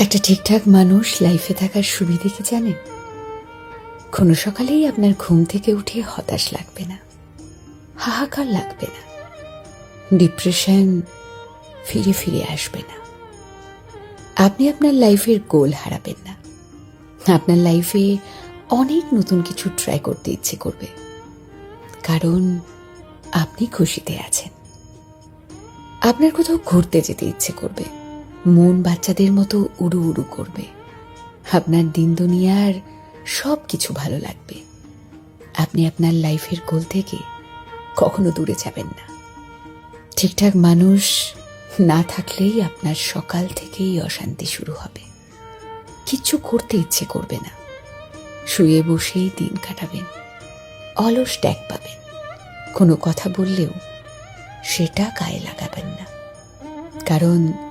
একটা ঠিকঠাক মানুষ লাইফে থাকার সুবিধে কি জানেন? কোনো সকালেই আপনার ঘুম থেকে উঠে হতাশ লাগবে না, হাহাকার লাগবে না ডিপ্রেশন ফিরে ফিরে আসবে না। আপনি আপনার লাইফের গোল হারাবেন না। আপনার লাইফে অনেক নতুন কিছু ট্রাই করতে ইচ্ছে করবে। কারণ আপনি খুশিতে আছেন। আপনার কোথাও ঘুরতে যেতে ইচ্ছে করবে। মন বাচ্চাদের মতো উড়ু উড়ু করবে। আপনার দিন দুনিয়ার সব কিছু ভালো লাগবে। আপনি আপনার লাইফের গোল থেকে কখনো দূরে যাবেন না। ঠিকঠাক মানুষ না থাকলেই আপনার সকাল থেকেই অশান্তি শুরু হবে। কিচ্ছু করতে ইচ্ছে করবে না। শুয়ে বসেই দিন কাটাবেন। অলস ট্যাগ পাবেন। কোনো কথা বললেও সেটা গায়ে লাগাবেন না। কারণ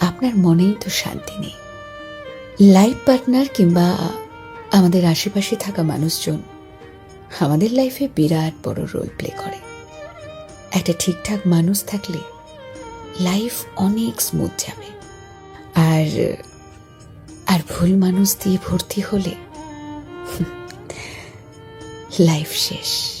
আপনার মনেই তো শান্তি নেই। লাইফ পার্টনার কিংবা আমাদের আশেপাশে থাকা মানুষজন আমাদের লাইফে বিরাট বড় রোল প্লে করে। একটা ঠিকঠাক মানুষ থাকলে লাইফ অনেক স্মুথ যাবে। আর আর ভুল মানুষ দিয়ে ভর্তি হলে লাইফ শেষ।